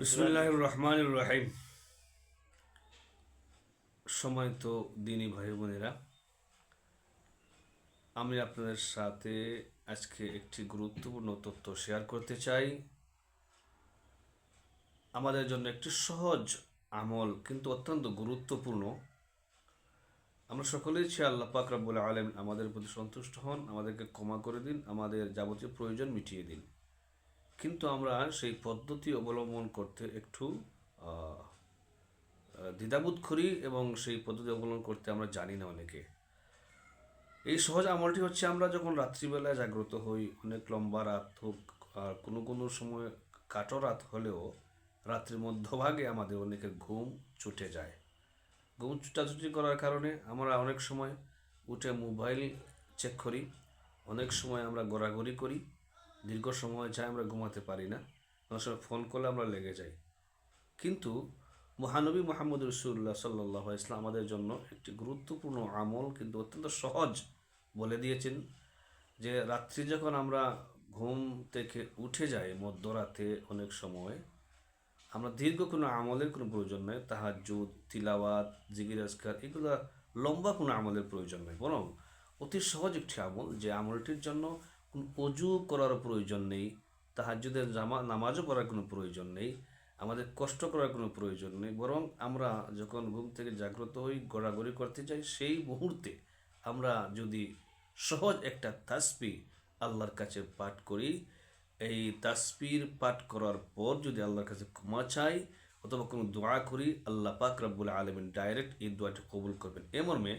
বিসমুল্লাহ রহমান রহিম সময় তো দিনী ভাই বোনেরা, আমি আপনাদের সাথে আজকে একটি গুরুত্বপূর্ণ তথ্য শেয়ার করতে চাই। আমাদের জন্য একটি সহজ আমল কিন্তু অত্যন্ত গুরুত্বপূর্ণ। আমরা সকলেই চাই আল্লাহ পাক রাব্বুল আলম আমাদের প্রতি সন্তুষ্ট হন, আমাদেরকে ক্ষমা করে দিন, আমাদের যাবতীয় প্রয়োজন মিটিয়ে দিন। কিন্তু আমরা সেই পদ্ধতি অবলম্বন করতে একটু দ্বিধাবোধ করি এবং সেই পদ্ধতি অবলম্বন করতে আমরা জানি না অনেকে। এই সহজ আমলটি হচ্ছে আমরা যখন রাত্রিবেলায় জাগ্রত হই, অনেক লম্বা রাত হোক আর কোনো কোনো সময় কাটো রাত হলেও রাত্রির মধ্যভাগে আমাদের অনেকের ঘুম ছুটে যায়। ঘুম ছুটাছুটি করার কারণে আমরা অনেক সময় উঠে মোবাইল চেক করি, অনেক সময় আমরা গড়াগড়ি করি দীর্ঘ সময় যায় আমরা ঘুমাতে পারি না। অনেক সময় ফোন করলে আমরা লেগে যাই। কিন্তু মহানবী মোহাম্মদ রসুল্লাহ সাল্লাহ ইসলাম আমাদের জন্য একটি গুরুত্বপূর্ণ আমল কিন্তু অত্যন্ত সহজ বলে দিয়েছেন যে রাত্রি যখন আমরা ঘুম থেকে উঠে যাই মধ্যরাতে অনেক সময়, আমরা দীর্ঘ কোনো আমলের কোনো প্রয়োজন নেই। তাহাজুদ তিলাওয়াত জিগির আজকার এগুলো লম্বা কোনো আমলের প্রয়োজন নেই। বরং অতি সহজ একটি আমল যে আমলটির জন্য অজু করার প্রয়োজন নেই তাহাজুদের জামা, নামাজও পড়ার কোনো প্রয়োজন নেই, আমাদের কষ্ট করার কোনো প্রয়োজন নেই, বরং আমরা যখন ঘুম থেকে জাগ্রত হই, গড়াগড়ি করতে চাই, সেই মুহূর্তে আমরা যদি সহজ একটা তাসপি আল্লাহর কাছে পাঠ করি, এই তাসপির পাঠ করার পর যদি আল্লাহর কাছে ক্ষমা চাই, অথবা কোনো দোয়া করি, আল্লাহ পাক রব্বুল আলমিন ডাইরেক্ট এই দোয়াটি কবুল করবেন। এ মর্মে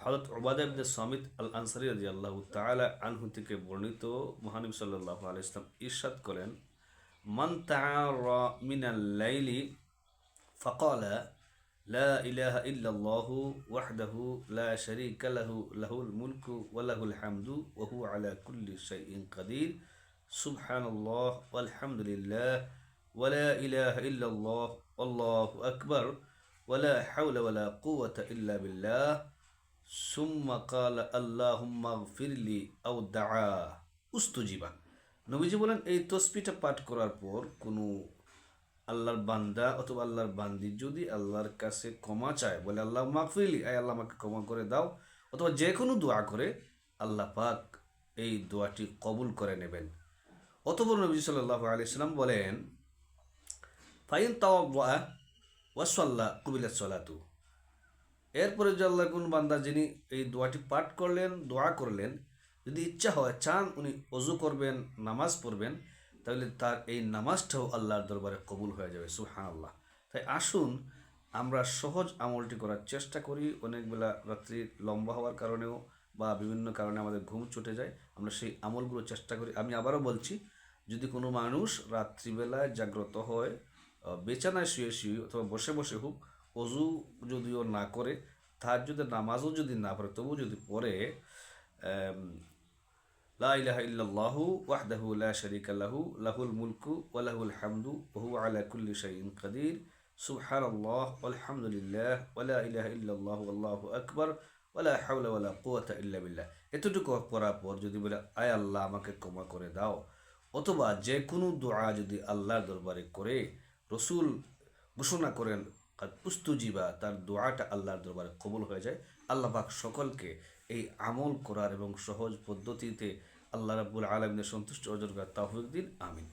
حضرت عبادة بن سامت الأنصاري رضي الله تعالى عنه تكي আল্লাহ تو আনহু صلى الله عليه وسلم اشت ইসলাম من تعار من الليل فقال لا إله إلا الله وحده لا شريك له له الملك وله الحمد وهو على كل شيء قدير سبحان الله والحمد لله ولا إله إلا الله والله أكبر ولا حول ولا قوة إلا بالله সুম্মা কাল আল্লাহুম্মা ফিরলি আউ দা উস্তুজিবা। নবীজি বলেন, এই তসবিটা পাঠ করার পর কোনো আল্লাহর বান্দা অথবা আল্লাহর বান্দি যদি আল্লাহর কাছে ক্ষমা চায়, বলে আল্লাহ মাকফিলি আয় আল্লাহ আমাকে ক্ষমা করে দাও, অথবা যে কোনো দোয়া করে, আল্লাহ পাক এই দোয়াটি কবুল করে নেবেন। অতপর নবী সাল্লাহ আলিয়াল্লাম বলেন, ফাইন তাওয়া ওয়াসাল্লাহ কুবিল্লা সলাতু। এরপরে যে আল্লাহ কোন বান্দা যিনি এই দোয়াটি পাঠ করলেন, দোয়া করলেন, যদি ইচ্ছা হয় চান উনি অজু করবেন, নামাজ পড়বেন, তাহলে তার এই নামাজটাও আল্লাহর দরবারে কবুল হয়ে যাবে সুহান আল্লাহ তাই আসুন, আমরা সহজ আমলটি করার চেষ্টা করি, অনেক বেলা রাত্রি লম্বা হওয়ার কারণেও বা বিভিন্ন কারণে আমাদের ঘুম ছুটে যায়, আমরা সেই আমলগুলো চেষ্টা করি। আমি আবারও বলছি, যদি কোনো মানুষ রাত্রিবেলায় জাগ্রত হয় বেচানায় শুয়ে শুয়ে অথবা বসে বসে হোক অজু যদিও না করে তার যদি নামাজও যদি না পড়ে তবু যদি পড়ে আম, লা ইলাহা ইল্লাল্লাহু ওয়াহদাহু লা শারীকা লাহু লাহুল মুলকু আল্লাহু আকবার ওয়া লা হাওলা ওয়া লা কুওয়াতা ইল্লা বিল্লাহ। এতটুকু পড়ার পর যদি বলে আয় আল্লাহ আমাকে ক্ষমা করে দাও অথবা যে কোনো দোয়া যদি আল্লাহর দরবারে করে রসুল ঘোষণা করেন পুস্তুজিবা তার দোয়াটা আল্লাহর দরবারে কবুল হয়ে যায়। আল্লাহ পাক সকলকে এই আমল করার এবং সহজ পদ্ধতিতে আল্লাহ রাবুল আলমিনের সন্তুষ্ট অর্জন করার তাহফিক দিন। আমিন।